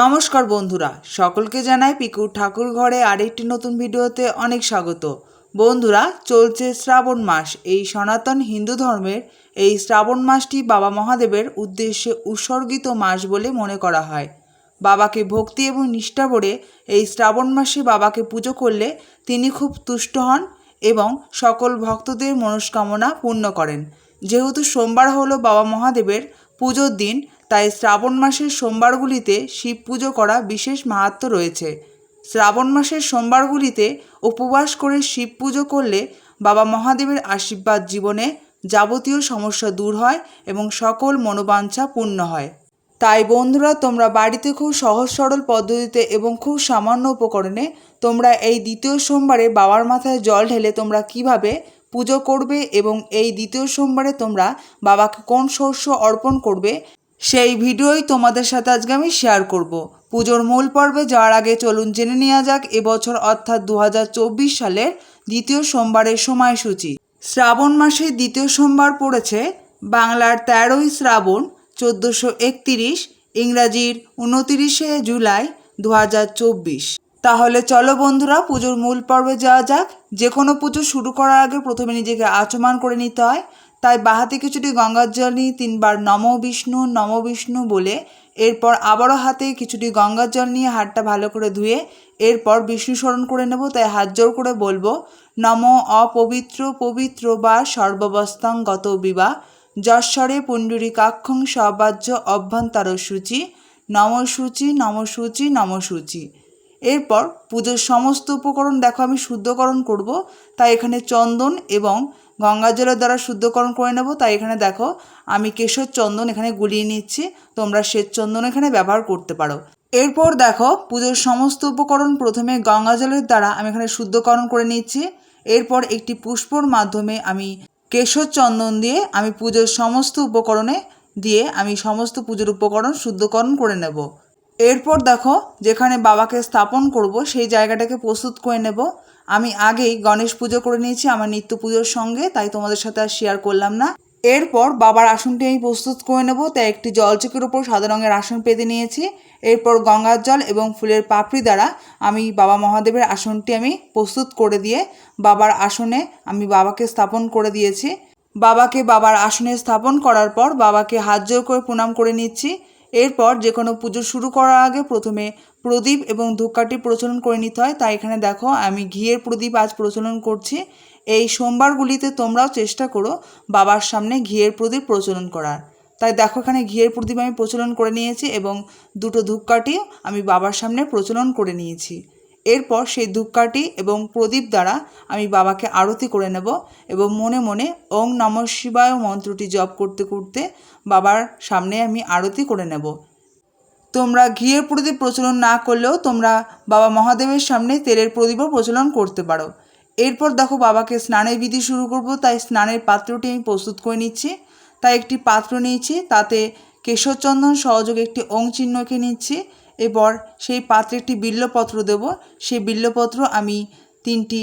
নমস্কার বন্ধুরা, সকলকে জানাই পিকুর ঠাকুর ঘরে আরেকটি নতুন ভিডিওতে অনেক স্বাগত। বন্ধুরা, চলছে শ্রাবণ মাস, এই সনাতন হিন্দু ধর্মের এই শ্রাবণ মাসটি বাবা মহাদেবের উদ্দেশ্যে উৎসর্গিত মাস বলে মনে করা হয়। বাবাকে ভক্তি এবং নিষ্ঠা ভরে এই শ্রাবণ মাসে বাবাকে পুজো করলে তিনি খুব তুষ্ট হন এবং সকল ভক্তদের মনস্কামনা পূর্ণ করেন। যেহেতু সোমবার হলো বাবা মহাদেবের পুজোর দিন তাই শ্রাবণ মাসের সোমবারগুলিতে শিব পুজো করা বিশেষ মাহাত্ম্য রয়েছে। শ্রাবণ মাসের সোমবারগুলিতে উপবাস করে শিব পুজো করলে বাবা মহাদেবের আশীর্বাদ জীবনে যাবতীয় সমস্যা দূর হয় এবং সকল মনোবাঞ্ছা পূর্ণ হয়। তাই বন্ধুরা, তোমরা বাড়িতে খুব সহজ সরল পদ্ধতিতে এবং খুব সামান্য উপকরণে তোমরা এই দ্বিতীয় সোমবারে বাবার মাথায় জল ঢেলে তোমরা কীভাবে পুজো করবে এবং এই দ্বিতীয় সোমবারে তোমরা বাবাকে কোন শস্য অর্পণ করবে সেই ভিডিওই তোমাদের সাথে আজকে আমি শেয়ার করব। পুজোর মূল পর্বে যাওয়ার আগে চলুন জেনে নেওয়া যাক, এবছর অর্থাৎ দু হাজার চব্বিশ সালের দ্বিতীয় সোমবারের সময়সূচি। শ্রাবণ মাসের দ্বিতীয় সোমবার পড়েছে বাংলার তেরোই শ্রাবণ চোদ্দোশো একতিরিশ, ইংরাজির উনতিরিশে জুলাই দু হাজার চব্বিশ। তাহলে চলো বন্ধুরা, পুজোর মূল পর্বে যাওয়া যাক। যে কোনো পুজো শুরু করার আগে প্রথমে নিজেকে আচমান করে নিতে হয়। তাই বাহাতে কিছুটি গঙ্গার জল নিয়ে তিনবার নম বিষ্ণু নম বিষ্ণু বলে এরপর আবারও হাতে কিছুটি গঙ্গার জল নিয়ে হাতটা ভালো করে ধুয়ে এরপর বিষ্ণু স্মরণ করে নেব। তাই হাত জোর করে বলব, নম অপবিত্র, পবিত্র বা সর্ববস্তাং গত বিবা যশ্বরে পুণ্ডরীকাক্ষং সবাজ্য অভ্যন্তর সূচি, নম সূচি নম সূচি নম সূচি। এরপর পুজোর সমস্ত উপকরণ দেখো আমি শুদ্ধকরণ করব। তাই এখানে চন্দন এবং গঙ্গা জলের দ্বারা শুদ্ধকরণ করে নেব। তাই এখানে দেখো, আমি কেশর চন্দন এখানে গুলিয়ে নিচ্ছি। তোমরা শ্বেত চন্দন এখানে ব্যবহার করতে পারো। এরপর দেখো, পুজোর সমস্ত উপকরণ প্রথমে গঙ্গা জলের দ্বারা আমি এখানে শুদ্ধকরণ করে নিচ্ছি। এরপর একটি পুষ্পর মাধ্যমে আমি কেশর চন্দন দিয়ে আমি পুজোর সমস্ত উপকরণে দিয়ে আমি সমস্ত পুজোর উপকরণ শুদ্ধকরণ করে নেব। এরপর দেখো, যেখানে বাবাকে স্থাপন করব, সেই জায়গাটাকে প্রস্তুত করে নেব। আমি আগেই গণেশ পুজো করে নিয়েছি, আমার নিত্য পুজোর সঙ্গে, তাই তোমাদের সাথে আর শেয়ার করলাম না। এরপর বাবার আসনটি আমি প্রস্তুত করে নেব, তাই একটি জলচকের উপর সাদা রঙের আসন পেতে নিয়েছি। এরপর গঙ্গার জল এবং ফুলের পাপড়ি দ্বারা আমি বাবা মহাদেবের আসনটি আমি প্রস্তুত করে দিয়ে বাবার আসনে আমি বাবাকে স্থাপন করে দিয়েছি। বাবাকে বাবার আসনে স্থাপন করার পর বাবাকে হাত জোর করে প্রণাম করে নিচ্ছি। এরপর যে কোনো পুজো শুরু করার আগে প্রথমে প্রদীপ এবং ধূপকাঠি প্রচলন করে নিতে হয়। তাই এখানে দেখো, আমি ঘিয়ের প্রদীপ আজ প্রচলন করছি। এই সোমবারগুলিতে তোমরাও চেষ্টা করো বাবার সামনে ঘিয়ের প্রদীপ প্রচলন করার। তাই দেখো, এখানে ঘিয়ের প্রদীপ আমি প্রচলন করে নিয়েছি এবং দুটো ধূপকাঠিও আমি বাবার সামনে প্রচলন করে নিয়েছি। এরপর সেই ধূপকাঠি এবং প্রদীপ দ্বারা আমি বাবাকে আরতি করে নেব এবং মনে মনে ওং নম শিবায় মন্ত্রটি জপ করতে করতে বাবার সামনে আমি আরতি করে নেব। তোমরা ঘিয়ের প্রদীপ প্রচলন না করলেও তোমরা বাবা মহাদেবের সামনে তেলের প্রদীপও প্রচলন করতে পারো। এরপর দেখো বাবাকে স্নানের বিধি শুরু করব, তাই স্নানের পাত্রটি আমি প্রস্তুত করে নিচ্ছি। তাই একটি পাত্র নিয়েছি, তাতে কেশরচন্দন সহযোগে একটি ওং চিহ্নকে নিচ্ছি। এরপর সেই পাত্রে একটি বিল্লপত্র দেব। সেই বিল্লপত্র আমি তিনটি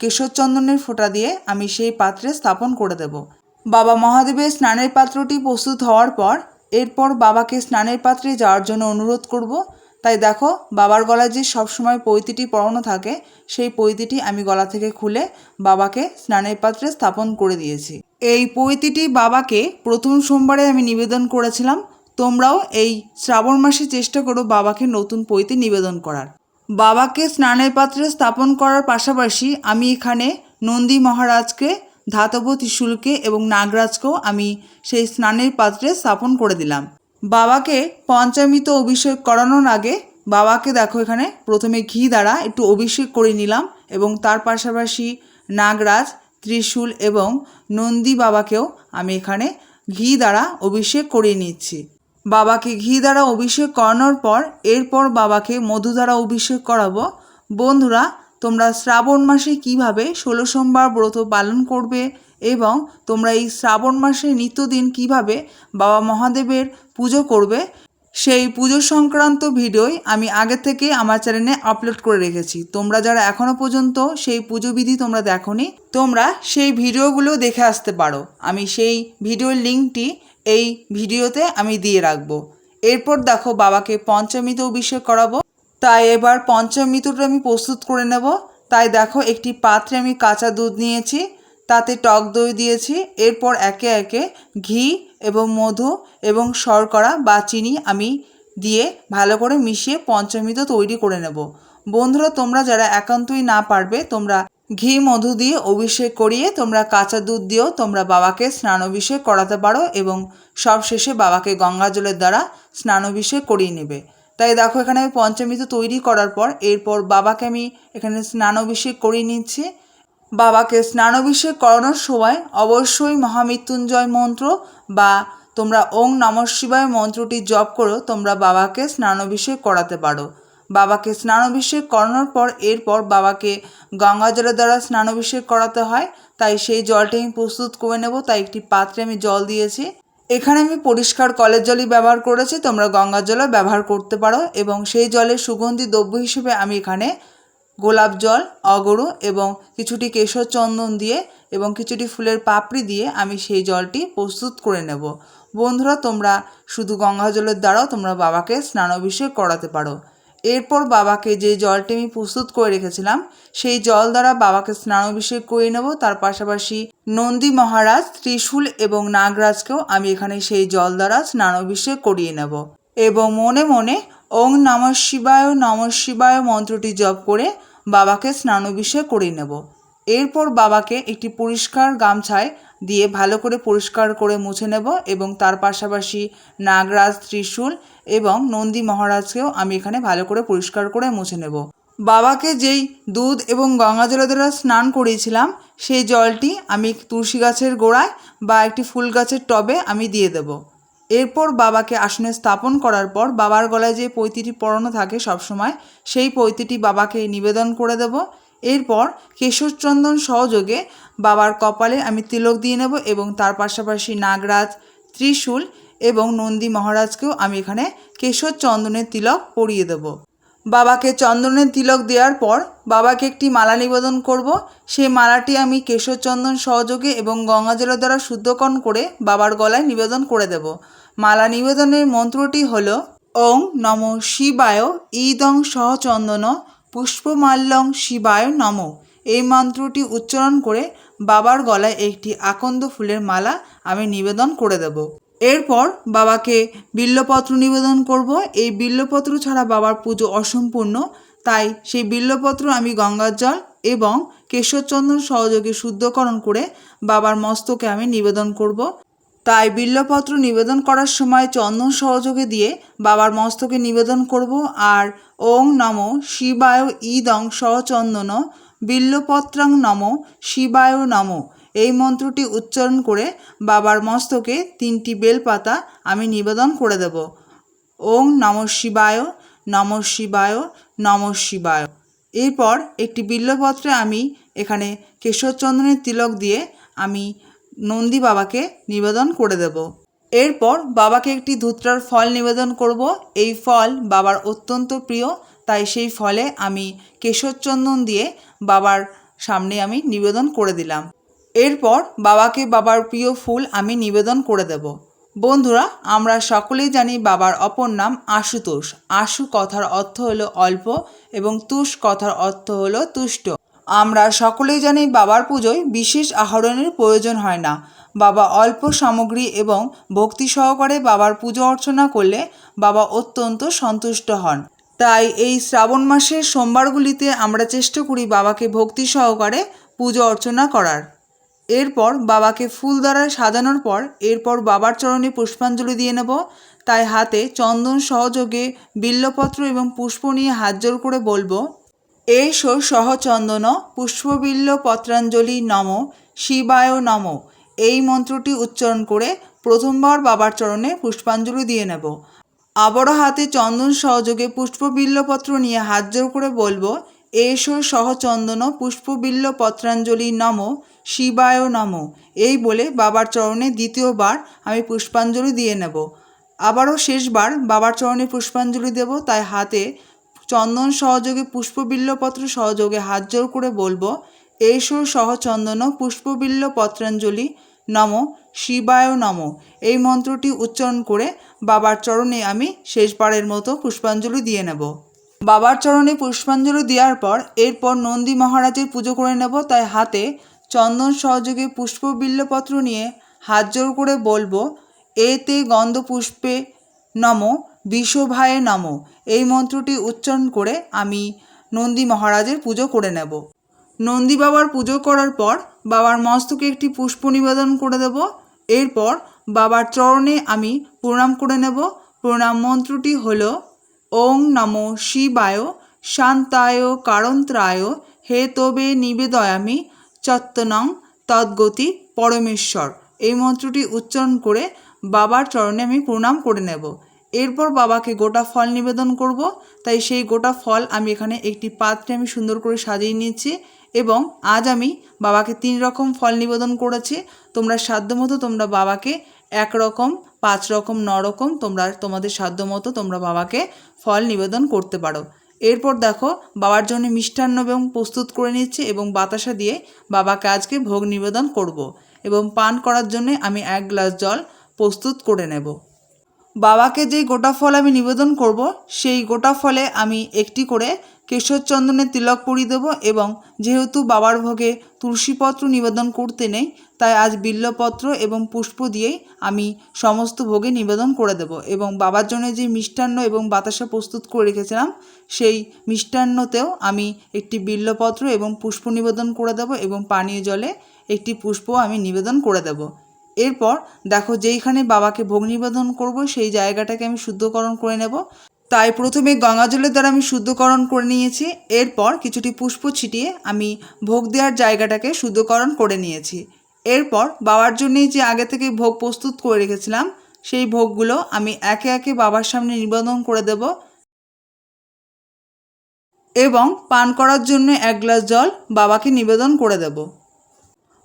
কেশরচন্দনের ফোঁটা দিয়ে আমি সেই পাত্রে স্থাপন করে দেব। বাবা মহাদেবের স্নানের পাত্রটি প্রস্তুত হওয়ার পর এরপর বাবাকে স্নানের পাত্রে যাওয়ার জন্য অনুরোধ করব। তাই দেখো, বাবার গলায় যে সবসময় পৈতিটি পরানো থাকে, সেই পৈতিটি আমি গলা থেকে খুলে বাবাকে স্নানের পাত্রে স্থাপন করে দিয়েছি। এই পৈতিটি বাবাকে প্রথম সোমবারে আমি নিবেদন করেছিলাম। তোমরাও এই শ্রাবণ মাসে চেষ্টা করো বাবাকে নতুন পৈতি নিবেদন করার। বাবাকে স্নানের পাত্রে স্থাপন করার পাশাপাশি আমি এখানে নন্দী মহারাজকে ধাতব ত্রিশূলকে এবং নাগরাজকেও আমি সেই স্নানের পাত্রে স্থাপন করে দিলাম। বাবাকে পঞ্চামৃত অভিষেক করানোর আগে বাবাকে দেখো এখানে প্রথমে ঘি দ্বারা একটু অভিষেক করে নিলাম এবং তার পাশাপাশি নাগরাজ, ত্রিশূল এবং নন্দী বাবাকেও আমি এখানে ঘি দ্বারা অভিষেক করিয়ে নিচ্ছি। বাবাকে ঘি দ্বারা অভিষেক করানোর পর এরপর বাবাকে মধু দ্বারা অভিষেক করাবো। বন্ধুরা তোমরা শ্রাবণ মাসে কীভাবে ষোলো সোমবার ব্রত পালন করবে এবং তোমরা এই শ্রাবণ মাসে নিত্যদিন কীভাবে বাবা মহাদেবের পুজো করবে, সেই পুজো সংক্রান্ত ভিডিওই আমি আগে থেকে আমার চ্যানেলে আপলোড করে রেখেছি। তোমরা যারা এখনও পর্যন্ত সেই পুজো বিধি তোমরা দেখোনি, তোমরা সেই ভিডিওগুলো দেখে আসতে পারো। আমি সেই ভিডিওর লিঙ্কটি এই ভিডিওতে আমি দিয়ে রাখব। এরপর দেখো বাবাকে পঞ্চমীতে অভিষেক করাবো। তাই এবার পঞ্চম পঞ্চামৃতটা আমি প্রস্তুত করে নেব। তাই দেখো একটি পাত্রে আমি কাঁচা দুধ নিয়েছি, তাতে টক দই দিয়েছি, এরপর একে একে ঘি এবং মধু এবং শর্করা বা চিনি আমি দিয়ে ভালো করে মিশিয়ে পঞ্চামৃত তৈরি করে নেব। বন্ধুরা, তোমরা যারা একান্তই না পারবে, তোমরা ঘি, মধু দিয়ে অভিষেক করিয়ে তোমরা কাঁচা দুধ দিয়েও তোমরা বাবাকে স্নান স্নানাভিষেক করাতে পারো এবং সব শেষে বাবাকে গঙ্গা জলের দ্বারা স্নানাভিষেক করিয়ে নেবে। তাই দেখো এখানে আমি পঞ্চামৃত তৈরি করার পর এরপর বাবাকে আমি এখানে স্নানাভিষেক করিয়ে নিচ্ছি। বাবাকে স্নানাভিষেক করানোর সময় অবশ্যই মহামৃত্যুঞ্জয় মন্ত্র বা তোমরা ওং নমঃ শিবায় মন্ত্রটি জপ করো, তোমরা বাবাকে স্নানাভিষেক করাতে পারো। বাবাকে স্নানাভিষেক করানোর পর এরপর বাবাকে গঙ্গা জলের দ্বারা স্নানাভিষেক করাতে হয়। তাই সেই জলটি আমি প্রস্তুত করে নেব, তাই একটি পাত্রে আমি জল দিয়েছি। এখানে আমি পরিষ্কার কলের জলই ব্যবহার করেছি, তোমরা গঙ্গা জলও ব্যবহার করতে পারো এবং সেই জলের সুগন্ধি দ্রব্য হিসেবে আমি এখানে গোলাপ জল, অগরু এবং কিছুটি কেশর চন্দন দিয়ে এবং কিছুটি ফুলের পাপড়ি দিয়ে আমি সেই জলটি প্রস্তুত করে নেব। বন্ধুরা, তোমরা শুধু গঙ্গা জলের দ্বারাও তোমরা বাবাকে স্নান অভিষেক করাতে পারো। এরপর বাবাকে যে জলটি আমি প্রস্তুত করে রেখেছিলাম, সেই জল দ্বারা বাবাকে স্নান স্নানাভিষেক করে নেব। তার পাশাপাশি নন্দী মহারাজ, ত্রিশূল এবং নাগরাজকেও আমি এখানে সেই জল দ্বারা স্নান স্নানাভিষেক করিয়ে নেব। এবং মনে মনে ওং নমঃ শিবায় নমঃ শিবায় মন্ত্রটি জপ করে বাবাকে স্নান স্নানাভিষেক করিয়ে নেব। এরপর বাবাকে একটি পরিষ্কার গামছায় দিয়ে ভালো করে পরিষ্কার করে মুছে নেব এবং তার পাশাপাশি নাগরাজ ত্রিশূল এবং নন্দী মহারাজকেও আমি এখানে ভালো করে পরিষ্কার করে মুছে নেব। বাবাকে যেই দুধ এবং গঙ্গা জলের দ্বারা স্নান করিয়েছিলাম, সেই জলটি আমি তুলসী গাছের গোড়ায় বা একটি ফুল গাছের টবে আমি দিয়ে দেব। এরপর বাবাকে আসনে স্থাপন করার পর বাবার গলায় যে পৈতিটি পরানো থাকে সবসময়, সেই পৈতিটি বাবাকে নিবেদন করে দেব। এরপর কেশরচন্দন সহযোগে বাবার কপালে আমি তিলক দিয়ে নেব এবং তার পাশাপাশি নাগরাজ, ত্রিশূল এবং নন্দী মহারাজকেও আমি এখানে কেশর চন্দনের তিলক পরিয়ে দেব। বাবাকে চন্দনের তিলক দেওয়ার পর বাবাকে একটি মালা নিবেদন করব। সেই মালাটি আমি কেশর চন্দন সহযোগে এবং গঙ্গা জলের দ্বারা শুদ্ধকরণ করে বাবার গলায় নিবেদন করে দেব। মালা নিবেদনের মন্ত্রটি হল, ওং নম শিবায় ইদং সহচন্দন পুষ্পমাল্যং শিবায় নম। এই মন্ত্রটি উচ্চারণ করে বাবার গলায় একটি আকন্দ ফুলের মালা আমি নিবেদন করে দেব। এরপর বাবাকে বিল্লপত্র নিবেদন করব। এই বিল্লপত্র ছাড়া বাবার পুজো অসম্পূর্ণ। তাই সেই বিল্লপত্র আমি গঙ্গার জল এবং কেশরচন্দন সহযোগে শুদ্ধকরণ করে বাবার মস্তকে আমি নিবেদন করব। তাই বিল্লপত্র নিবেদন করার সময় চন্দন সহযোগে দিয়ে বাবার মস্তকে নিবেদন করব। আর ওং নম শিবায় ইদং সহচন্দন বিল্লপত্রাং নম, শিবায় নম। এই মন্ত্রটি উচ্চারণ করে বাবার মস্তকে তিনটি বেলপাতা আমি নিবেদন করে দেব। ওং নম শিবায় নম শিবায় নম শিবায়। এরপর একটি বিল্লপত্রে আমি এখানে কেশরচন্দনের তিলক দিয়ে আমি নন্দী বাবাকে নিবেদন করে দেব। এরপর বাবাকে একটি ধুত্রার ফল নিবেদন করব। এই ফল বাবার অত্যন্ত প্রিয়। তাই সেই ফলে আমি কেশরচন্দন দিয়ে বাবার সামনে আমি নিবেদন করে দিলাম। এরপর বাবাকে বাবার প্রিয় ফুল আমি নিবেদন করে দেব। বন্ধুরা, আমরা সকলেই জানি বাবার অপর নাম আশুতোষ। আশু কথার অর্থ হলো অল্প এবং তুষ কথার অর্থ হলো তুষ্ট। আমরা সকলেই জানি বাবার পুজোয় বিশেষ আহরণের প্রয়োজন হয় না। বাবা অল্প সামগ্রী এবং ভক্তি সহকারে বাবার পুজো অর্চনা করলে বাবা অত্যন্ত সন্তুষ্ট হন। তাই এই শ্রাবণ মাসের সোমবারগুলিতে আমরা চেষ্টা করি বাবাকে ভক্তি সহকারে পুজো অর্চনা করার। এরপর বাবাকে ফুল দ্বারা সাজানোর পর এরপর বাবার চরণে পুষ্পাঞ্জলি দিয়ে নেব। তাই হাতে চন্দন সহযোগে বিল্লপত্র এবং পুষ্প নিয়ে হাত জোর করে বলব, এসো সহচন্দন পুষ্পবিল্ল পত্রাঞ্জলি নম, শিবায় নম। এই মন্ত্রটি উচ্চারণ করে প্রথমবার বাবার চরণে পুষ্পাঞ্জলি দিয়ে নেব। আবারও হাতে চন্দন সহযোগে পুষ্পবিল্লপত্র নিয়ে হাত জোর করে বলব, এসো সহচন্দন পুষ্পবিল্ল পত্রাঞ্জলি নম, শিবায় নম। এই বলে বাবার চরণে দ্বিতীয়বার আমি পুষ্পাঞ্জলি দিয়ে নেব। আবারও শেষবার বাবার চরণে পুষ্পাঞ্জলি দেব, তাই হাতে চন্দন সহযোগে পুষ্পবিল্লপত্র সহযোগে হাত জোর করে বলব, এসো সহচন্দন পুষ্পবিল্ল পত্রাঞ্জলি নম। শিবায় নম। এই মন্ত্রটি উচ্চারণ করে বাবার চরণে আমি শেষবারের মতো পুষ্পাঞ্জলি দিয়ে নেব। বাবার চরণে পুষ্পাঞ্জলি দেওয়ার পর এরপর নন্দী মহারাজের পুজো করে নেব। তাই হাতে চন্দন সহযোগে পুষ্প বিল্লপত্র নিয়ে হাত জোর করে বলব, এতে গন্ধ পুষ্পে নম বিশ্বভায়ে নম। এই মন্ত্রটি উচ্চারণ করে আমি নন্দী মহারাজের পুজো করে নেব। নন্দী বাবার পুজো করার পর বাবার মস্তকে একটি পুষ্প নিবেদন করে দেব। এরপর বাবার চরণে আমি প্রণাম করে নেব। প্রণাম মন্ত্রটি হল, ওং নমো শিবায় শান্তায় কারন্ত্রায় হে তবে নিবেদয়ামি চত্তনং তদ্গতি পরমেশ্বর। এই মন্ত্রটি উচ্চারণ করে বাবার চরণে আমি প্রণাম করে নেব। এরপর বাবাকে গোটা ফল নিবেদন করব। তাই সেই গোটা ফল আমি এখানে একটি পাত্রে আমি সুন্দর করে সাজিয়ে নিয়েছি। এবং আজ আমি বাবাকে তিন রকম ফল নিবেদন করেছি। তোমরা সাধ্যমতো তোমরা বাবাকে এক রকম, পাঁচ রকম, ন রকম তোমরা, তোমাদের সাধ্যমতো তোমরা বাবাকে ফল নিবেদন করতে পারো। এরপর দেখো, বাবার জন্য মিষ্টান্ন এবং প্রস্তুত করে নিচ্ছে এবং বাতাসা দিয়ে বাবাকে আজকে ভোগ নিবেদন করব এবং পান করার জন্য আমি এক গ্লাস জল প্রস্তুত করে নেব। বাবাকে যেই গোটা ফল আমি নিবেদন করব, সেই গোটা ফলে আমি একটি করে কেশর চন্দনের তিলক পরিয়ে দেবো এবং যেহেতু বাবার ভোগে তুলসীপত্র নিবেদন করতে নেই, তাই আজ বিল্লপত্র এবং পুষ্প দিয়েই আমি সমস্ত ভোগে নিবেদন করে দেব এবং বাবার জন্য যে মিষ্টান্ন এবং বাতাসা প্রস্তুত করে রেখেছিলাম, সেই মিষ্টান্নতেও আমি একটি বিল্লপত্র এবং পুষ্প নিবেদন করে দেব এবং পানীয় জলে একটি পুষ্প আমি নিবেদন করে দেব। এরপর দেখো যেইখানে বাবাকে ভোগ নিবেদন করব, সেই জায়গাটাকে আমি শুদ্ধকরণ করে নেব। তাই প্রথমে গঙ্গা জলের দ্বারা আমি শুদ্ধকরণ করে নিয়েছি। এরপর কিছুটি পুষ্প ছিটিয়ে আমি ভোগ দেওয়ার জায়গাটাকে শুদ্ধকরণ করে নিয়েছি। এরপর বাবার জন্যই যে আগে থেকে ভোগ প্রস্তুত করে রেখেছিলাম, সেই ভোগগুলো আমি একে একে বাবার সামনে নিবেদন করে দেব। এবং পান করার জন্য এক গ্লাস জল বাবাকে নিবেদন করে দেব।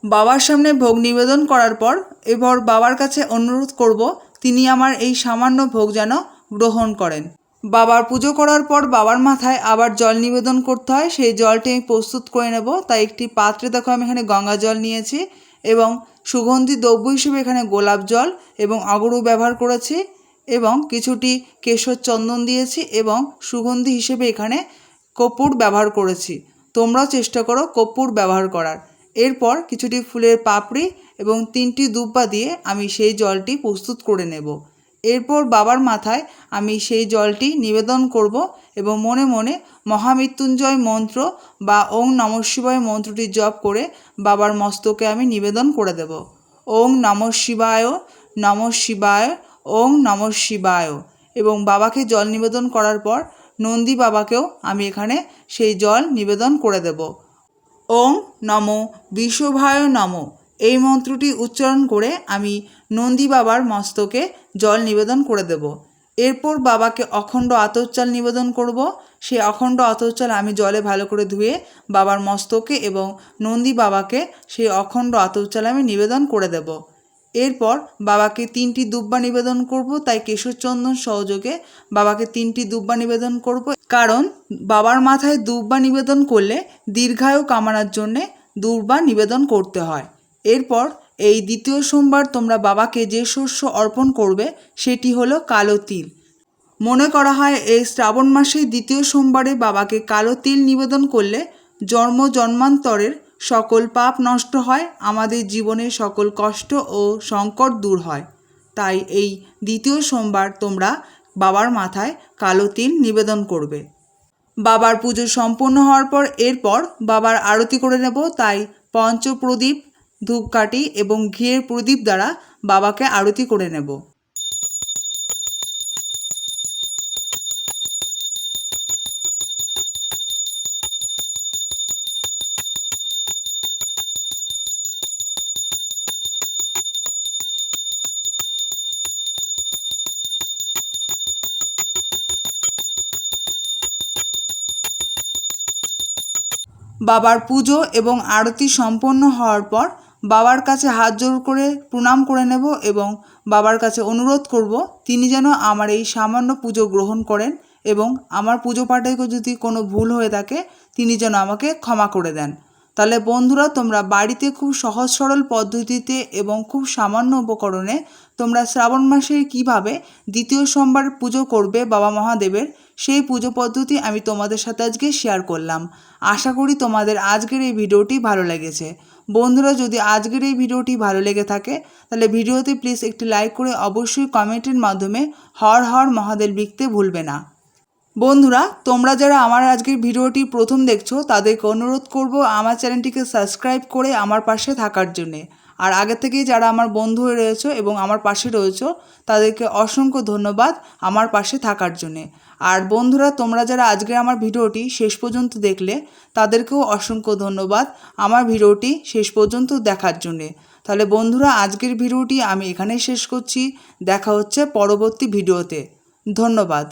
বাবার সামনে ভোগ নিবেদন করার পর এবার বাবার কাছে অনুরোধ করব তিনি আমার এই সামান্য ভোগ যেন গ্রহণ করেন। বাবার পুজো করার পর বাবার মাথায় আবার জল নিবেদন করতে হয়। সেই জলটি আমি প্রস্তুত করে নেব। তাই একটি পাত্রে দেখো আমি এখানে গঙ্গা জল নিয়েছি এবং সুগন্ধি দ্রব্য হিসেবে এখানে গোলাপ জল এবং অগরু ব্যবহার করেছি এবং কিছুটি কেশর চন্দন দিয়েছি এবং সুগন্ধি হিসেবে এখানে কর্পূর ব্যবহার করেছি। তোমরাও চেষ্টা করো কর্পূর ব্যবহার করার। এরপর কিছুটি ফুলের পাপড়ি এবং তিনটি দুব্বা দিয়ে আমি সেই জলটি প্রস্তুত করে নেব। এরপর বাবার মাথায় আমি সেই জলটি নিবেদন করব এবং মনে মনে মহামৃত্যুঞ্জয় মন্ত্র বা ওং নম শিবায় মন্ত্রটি জপ করে বাবার মস্তকে আমি নিবেদন করে দেব। ওং নম শিবায় নম শিবায়, ওং নম শিবায় এবং বাবাকে জল নিবেদন করার পর নন্দী বাবাকেও আমি এখানে সেই জল নিবেদন করে দেব। ওং নম, বিশ্বভায় নম। এই মন্ত্রটি উচ্চারণ করে আমি নন্দী বাবার মস্তকে জল নিবেদন করে দেব। এরপর বাবাকে অখণ্ড আতর নিবেদন করব। সেই অখণ্ড আতর আমি জলে ভালো করে ধুয়ে বাবার মস্তকে এবং নন্দী বাবাকে সেই অখণ্ড আতর আমি নিবেদন করে দেব। এরপর বাবাকে তিনটি দুব্বা নিবেদন করব। তাই কেশরচন্দন সহযোগে বাবাকে তিনটি দুব্বা নিবেদন করব। কারণ বাবার মাথায় দুব্বা নিবেদন করলে দীর্ঘায়ু কামানোর জন্যে দুর্বা নিবেদন করতে হয়। এরপর এই দ্বিতীয় সোমবার তোমরা বাবাকে যে শস্য অর্পণ করবে, সেটি হলো কালো তিল। মনে করা হয় এই শ্রাবণ মাসের দ্বিতীয় সোমবারে বাবাকে কালো তিল নিবেদন করলে জন্ম জন্মান্তরের সকল পাপ নষ্ট হয়, আমাদের জীবনের সকল কষ্ট ও সংকট দূর হয়। তাই এই দ্বিতীয় সোমবার তোমরা বাবার মাথায় কালো তিল নিবেদন করবে। বাবার পুজো সম্পূর্ণ হওয়ার পর এরপর বাবার আরতি করে নেব, তাই পঞ্চপ্রদীপ, ধূপকাঠি এবং ঘিয়ের প্রদীপ দ্বারা বাবাকে আরতি করে নেব। বাবার পুজো এবং আরতি সম্পন্ন হওয়ার পর বাবার কাছে হাত জোর করে প্রণাম করে নেব এবং বাবার কাছে অনুরোধ করব, তিনি যেন আমার এই সামান্য পুজো গ্রহণ করেন এবং আমার পুজো পাঠে যদি কোনো ভুল হয়ে থাকে, তিনি যেন আমাকে ক্ষমা করে দেন। তাহলে বন্ধুরা, তোমরা বাড়িতে খুব সহজ সরল পদ্ধতিতে এবং খুব সামান্য উপকরণে তোমরা শ্রাবণ মাসে কীভাবে দ্বিতীয় সোমবার পুজো করবে বাবা মহাদেবের সেই পুজো পদ্ধতি আমি তোমাদের সাথে আজকে শেয়ার করলাম। আশা করি তোমাদের আজকের এই ভিডিওটি ভালো লেগেছে। বন্ধুরা, যদি আজকের এই ভিডিওটি ভালো লেগে থাকে, তাহলে ভিডিওতে প্লিজ একটি লাইক করে অবশ্যই কমেন্টের মাধ্যমে হর হর মহাদেব লিখতে ভুলবে না। বন্ধুরা, তোমরা যারা আমার আজকের ভিডিওটি প্রথম দেখছ, তাদেরকে অনুরোধ করব আমার চ্যানেলটিকে সাবস্ক্রাইব করে আমার পাশে থাকার জন্যে। আর আগে থেকেই যারা আমার বন্ধু হয়ে রয়েছো এবং আমার পাশে রয়েছো, তাদেরকে অসংখ্য ধন্যবাদ আমার পাশে থাকার জন্যে। আর বন্ধুরা, তোমরা যারা আজকের আমার ভিডিওটি শেষ পর্যন্ত দেখলে, তাদেরকেও অসংখ্য ধন্যবাদ আমার ভিডিওটি শেষ পর্যন্ত দেখার জন্যে। তাহলে বন্ধুরা, আজকের ভিডিওটি আমি এখানেই শেষ করছি। দেখা হচ্ছে পরবর্তী ভিডিওতে। ধন্যবাদ।